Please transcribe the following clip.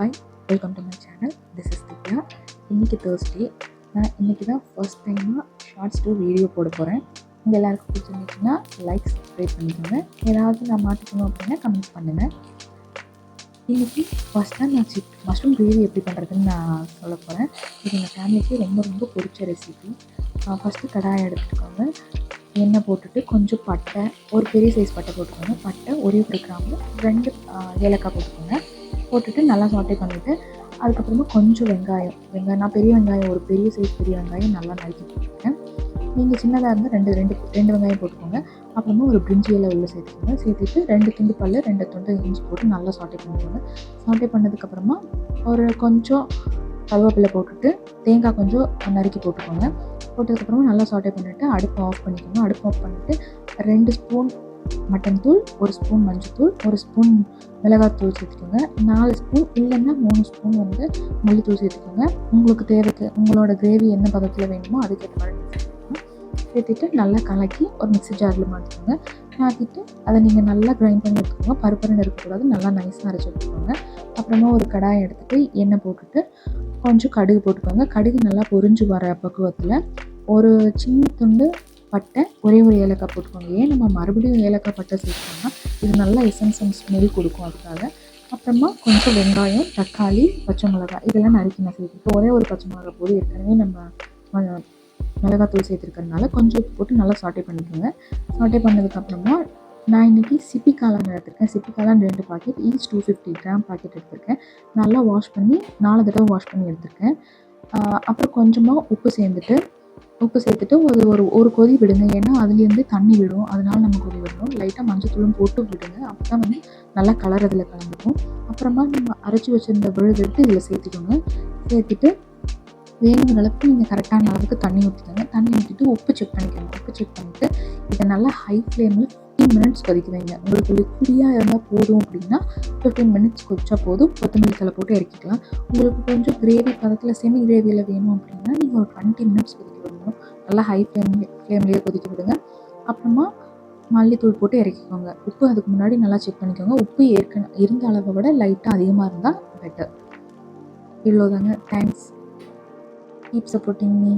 Hi welcome to my channel this is Divya இன்றைக்கி Thursday நான் இன்றைக்கி தான் ஃபர்ஸ்ட் டைமாக ஷார்ட்ஸ் டூ வீடியோ போட போகிறேன் உங்கள் எல்லாருக்கும் பிடிச்சிருந்துச்சுன்னா லைக் சப்ஸ்கிரைப் பண்ணிக்கோங்க. ஏதாவது நான் மாற்றிக்கணும் அப்படின்னா கமெண்ட்ஸ் பண்ணுங்கள் இன்றைக்கி ஃபஸ்ட்டாக நான் சிக் மஷ்ரூம் கிரேவி எப்படி பண்ணுறதுன்னு நான் சொல்ல போகிறேன் இது எங்கள் ஃபேமிலிக்கு ரொம்ப ரொம்ப பிடிச்ச ரெசிபி ஃபஸ்ட்டு கடாயை எடுத்துக்கோங்க. எண்ணெய் போட்டுட்டு கொஞ்சம் பட்டை ஒரு பெரிய சைஸ் பட்டை போட்டுக்கோங்க. பட்டை ஒரே ஒரு கிராம்பு ரெண்டு ஏலக்காய் போட்டுக்கோங்க. போட்டுட்டு நல்லா சாட்டே பண்ணிவிட்டு அதுக்கப்புறமா கொஞ்சம் வெங்காயம். வெங்காயம் நான் பெரிய வெங்காயம் ஒரு பெரிய சைஸ் பெரிய வெங்காயம் நல்லா நறுக்கி போட்டுருக்கேன். நீங்கள் சின்னதாக இருந்தால் ரெண்டு ரெண்டு ரெண்டு வெங்காயம் போட்டுக்கோங்க. அப்புறமா ஒரு பிரிஞ்சி இலை உள்ள சேர்த்துக்கோங்க. சேர்த்துட்டு ரெண்டு துண்டு பல்லு ரெண்டு துண்டு இஞ்சி போட்டு நல்லா சாட்டே பண்ணிக்கோங்க. சாட்டே பண்ணதுக்கப்புறமா ஒரு கொஞ்சம் கருவேப்பிலை போட்டுட்டு தேங்காய் கொஞ்சம் நறுக்கி போட்டுக்கோங்க. போட்டதுக்கப்புறமா நல்லா சாட்டே பண்ணிவிட்டு அடுப்பை ஆஃப் பண்ணிக்கோங்க. அடுப்பு ஆஃப் பண்ணிவிட்டு ரெண்டு ஸ்பூன் மட்டன் தூள் ஒரு ஸ்பூன் மஞ்சள்தூள் ஒரு ஸ்பூன் மிளகாத்தூள் சேர்த்துக்கோங்க. நாலு ஸ்பூன் இல்லைன்னா மூணு ஸ்பூன் வந்து மல்லித்தூள் சேர்த்துக்கோங்க. உங்களுக்கு தேவைக்கு உங்களோட கிரேவி என்ன பதத்தில் வேணுமோ அதுக்கேற்ற மாதிரி சேர்த்துட்டு நல்லா கலக்கி ஒரு மிக்ஸி ஜாரில் மாற்றிக்கோங்க மாற்றிட்டு அதை நீங்கள் நல்லா கிரைண்ட் பண்ணி எடுத்துக்கோங்க. பருப்பருன்னு இருக்கக்கூடாது. நல்லா நைஸாக அரைச்சி எடுத்துக்கோங்க. அப்புறமா ஒரு கடாயை எடுத்துகிட்டு எண்ணெய் போட்டுட்டு கொஞ்சம் கடுகு போட்டுக்கோங்க. கடுகு நல்லா பொரிஞ்சு வர பக்குவத்தில் ஒரு சின்ன துண்டு பட்டை ஒரே ஒரு ஏலக்காய் போட்டுக்கோங்க. ஏன் நம்ம மறுபடியும் ஏலக்காய் பட்டை சேர்த்தோம்னா இது நல்லா எசன்ஸ் அண்ட் ஸ்மெல் கொடுக்கும் அதுக்காக. அப்புறமா கொஞ்சம் வெங்காயம் தக்காளி பச்சை மிளகாய் இதெல்லாம் நறுக்கி நான் சேர்த்துருக்கேன் ஒரே ஒரு பச்சை மிளகாய் போது ஏற்கனவே நம்ம ம- மிளகாத்தூள் சேர்த்துருக்கறதுனால கொஞ்சம் உப்பு போட்டு நல்லா சாட்டே பண்ணிக்கோங்க. சாட்டே பண்ணதுக்கப்புறமா நான் இன்றைக்கி சிப்பி காளான் எடுத்திருக்கேன். சிப்பி காளான் ரெண்டு packet each two fifty gram packet எடுத்திருக்கேன். நல்லா வாஷ் பண்ணி நாலு தடவை வாஷ் பண்ணி எடுத்திருக்கேன். அப்புறம் கொஞ்சமாக உப்பு சேர்ந்துட்டு உப்பு சேர்த்துட்டு ஒரு ஒரு ஒரு கொதி விடுங்க. ஏன்னா அதுலேருந்து தண்ணி விடும். அதனால நம்ம கொதி விடணும். லைட்டாக மஞ்சத்தூளும் போட்டு விடுங்க. அப்போ தான் வந்து நல்லா கலர் அதில் கலந்துக்கும். அப்புறமா நம்ம அரைச்சி வச்சிருந்த விழுது எடுத்து இதில் சேர்த்துக்கோங்க. சேர்த்துட்டு வேணுங்கிற அளவுக்கு நீங்கள் கரெக்டான அளவுக்கு தண்ணி ஊற்றிக்கோங்க தண்ணி ஊற்றிட்டு உப்பு செக் பண்ணிக்கோங்க. உப்பு செக் பண்ணிவிட்டு இதை நல்லா ஹை ஃப்ளேமில் ஃபிஃப்டீன் மினிட்ஸ் கொதிக்க வைங்க. உங்களுக்கு லிக்விடியாக இருந்தால் போதும் அப்படின்னா ஃபிஃப்டீன் மினிட்ஸ் கொதிச்சா போதும். கொத்தமல்லி தலை போட்டு இறக்கிக்கலாம். உங்களுக்கு கொஞ்சம் கிரேவி பதத்தில் செமி கிரேவியில் வேணும் அப்படின்னா நீங்கள் ஒரு டுவெண்ட்டி மினிட்ஸ் இருக்கும் நல்லா ஹை ஃப்ளேம் ஃப்ளேம்லேயே கொதிக்க விடுங்க. அப்புறமா மல்லித்தூள் போட்டு இறக்கிக்கோங்க. உப்பு அதுக்கு முன்னாடி நல்லா செக் பண்ணிக்கோங்க. உப்பு ஏற்கனவே இருந்த அளவை விட லைட்டாக அதிகமாக இருந்தால் பெட்டர் இவ்வளோதாங்க தேங்க்ஸ் கீப் சப்போர்ட்டிங் மீ